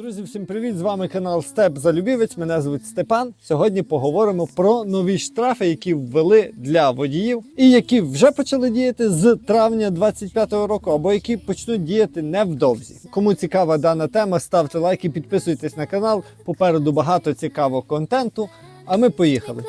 Друзі, всім привіт! З вами канал Степ Залюбівець. Мене звуть Степан. Сьогодні поговоримо про нові штрафи, які ввели для водіїв, і які вже почали діяти з травня 25-го року, або які почнуть діяти невдовзі. Кому цікава дана тема, ставте лайки, підписуйтесь на канал. Попереду багато цікавого контенту. А ми поїхали.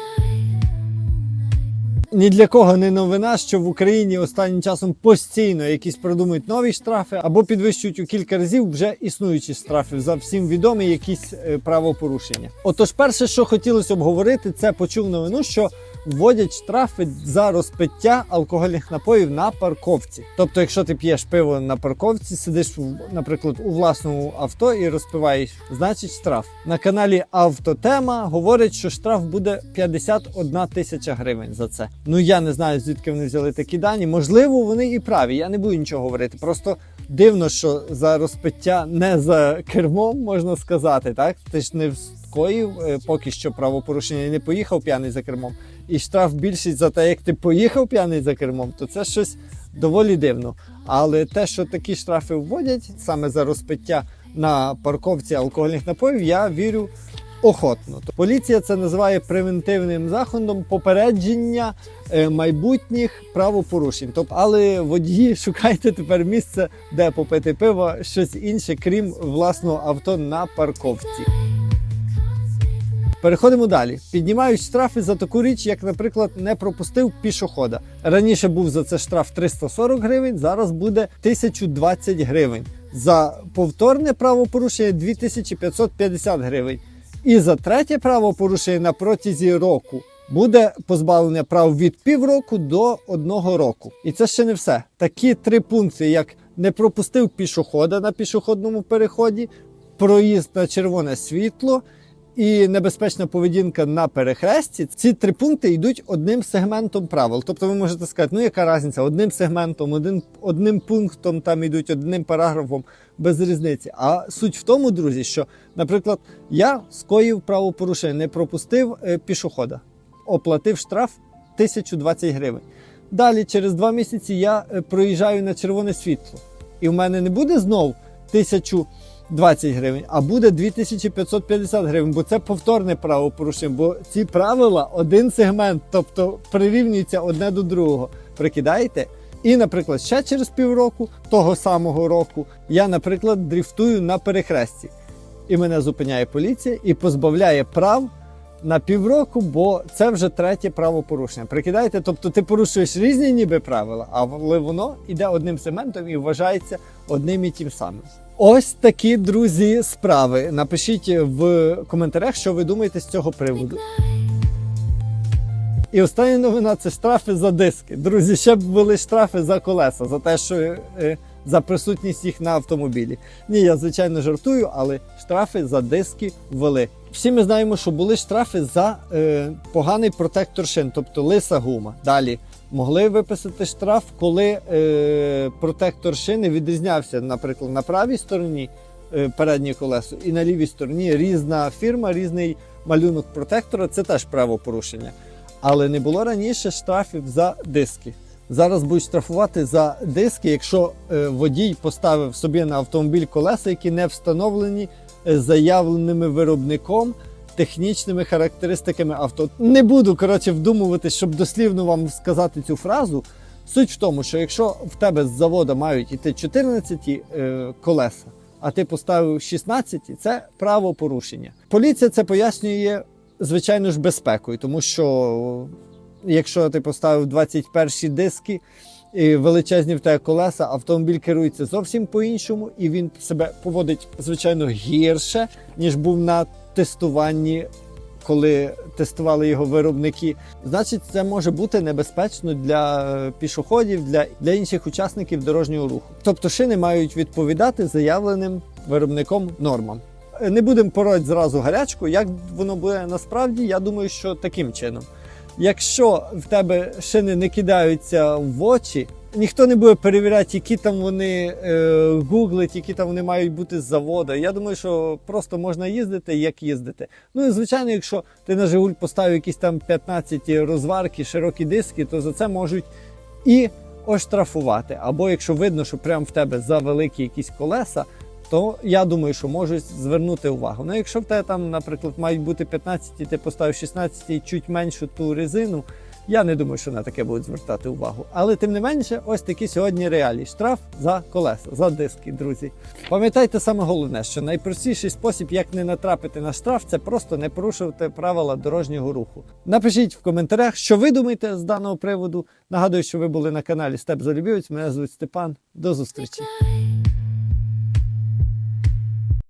Ні для кого не новина, що в Україні останнім часом постійно якісь придумують нові штрафи або підвищують у кілька разів вже існуючі штрафи за всім відомі якісь е, правопорушення. Отож, перше, що хотілося обговорити, це почув новину, що вводять штрафи за розпиття алкогольних напоїв на парковці. Тобто, якщо ти п'єш пиво на парковці, сидиш, в- наприклад, у власному авто і розпиваєш, значить штраф. На каналі Автотема говорять, що штраф буде 51 тисяча гривень за це. Ну я не знаю, звідки вони взяли такі дані. Можливо, вони і праві. Я не буду нічого говорити. Просто дивно, що за розпиття не за кермом можна сказати, так? Ти ж не скоїв е, поки що правопорушення і не поїхав п'яний за кермом. І штраф більшість за те, як ти поїхав п'яний за кермом, то це щось доволі дивно. Але те, що такі штрафи вводять саме за розпиття на парковці алкогольних напоїв, я вірю охотно. Поліція це називає превентивним заходом попередження е, майбутніх правопорушень. Тобто, але водії шукайте тепер місце, де попити пиво, щось інше, крім власного авто на парковці. Переходимо далі. Піднімають штрафи за таку річ, як, наприклад, не пропустив пішохода. Раніше був за це штраф 340 гривень, зараз буде 1020 гривень. За повторне правопорушення 2550 гривень. І за третє правопорушення на протязі року буде позбавлення прав від півроку до одного року. І це ще не все. Такі три пункти, як не пропустив пішохода на пішохідному переході, проїзд на червоне світло і небезпечна поведінка на перехресті. Ці три пункти йдуть одним сегментом правил. Тобто ви можете сказати, ну яка різниця, одним сегментом, один, одним пунктом там йдуть, одним параграфом без різниці. А суть в тому, друзі, що, наприклад, я скоїв правопорушення, не пропустив е, пішохода, оплатив штраф 1020 гривень. Далі, через два місяці, я е, проїжджаю на червоне світло. І в мене не буде знов 1020 гривень, а буде 2550 гривень, бо це повторне правопорушення, бо ці правила один сегмент, тобто прирівнюється одне до другого. Прикидаєте? І, наприклад, ще через півроку того самого року я, наприклад, дріфтую на перехресті. І мене зупиняє поліція і позбавляє прав на півроку, бо це вже третє правопорушення. Прикидаєте, тобто ти порушуєш різні ніби правила, але воно йде одним сегментом і вважається одним і тим самим. Ось такі друзі справи. Напишіть в коментарях, що ви думаєте з цього приводу. І остання новина це штрафи за диски. Друзі, ще були штрафи за колеса, за те, що е, за присутність їх на автомобілі. Ні, я звичайно жартую, але штрафи за диски ввели. Всі ми знаємо, що були штрафи за е, поганий протектор шин, тобто лиса гума. Далі могли виписати штраф, коли е, протектор шини відрізнявся, наприклад, на правій стороні е, переднє колесо і на лівій стороні різна фірма, різний малюнок протектора. Це теж правопорушення. Але не було раніше штрафів за диски. Зараз будуть штрафувати за диски, якщо е, водій поставив собі на автомобіль колеса, які не встановлені е, заявленими виробником технічними характеристиками авто. Не буду коротше вдумуватись, щоб дослівно вам сказати цю фразу. Суть в тому, що якщо в тебе з заводу мають іти 14 е, колеса, а ти поставив 16, це правопорушення. Поліція це пояснює, звичайно ж, безпекою, тому що якщо ти поставив 21 диски і величезні в тебе колеса, автомобіль керується зовсім по-іншому, і він себе поводить, звичайно, гірше, ніж був на тестуванні, коли тестували його виробники. Значить, це може бути небезпечно для е, пішоходів, для, для інших учасників дорожнього руху. Тобто шини мають відповідати заявленим виробником нормам. Е, Не будемо пороть зразу гарячку. Як воно буде насправді, я думаю, що таким чином. Якщо в тебе шини не кидаються в очі, ніхто не буде перевіряти, які там вони е, гуглить, які там вони мають бути з заводу. Я думаю, що просто можна їздити, як їздити. Ну і звичайно, якщо ти на Жигуль поставив якісь там 15 розварки, широкі диски, то за це можуть і оштрафувати. Або якщо видно, що прямо в тебе за великі якісь колеса, то я думаю, що можуть звернути увагу. Ну, якщо в тебе там, наприклад, мають бути 15, ти поставив 16 і чуть меншу ту резину, я не думаю, що на таке будуть звертати увагу. Але тим не менше, ось такі сьогодні реалії. Штраф за колеса, за диски, друзі. Пам'ятайте саме головне, що найпростіший спосіб, як не натрапити на штраф, це просто не порушувати правила дорожнього руху. Напишіть в коментарях, що ви думаєте з даного приводу. Нагадую, що ви були на каналі Степ Залюбівець. Мене звуть Степан. До зустрічі.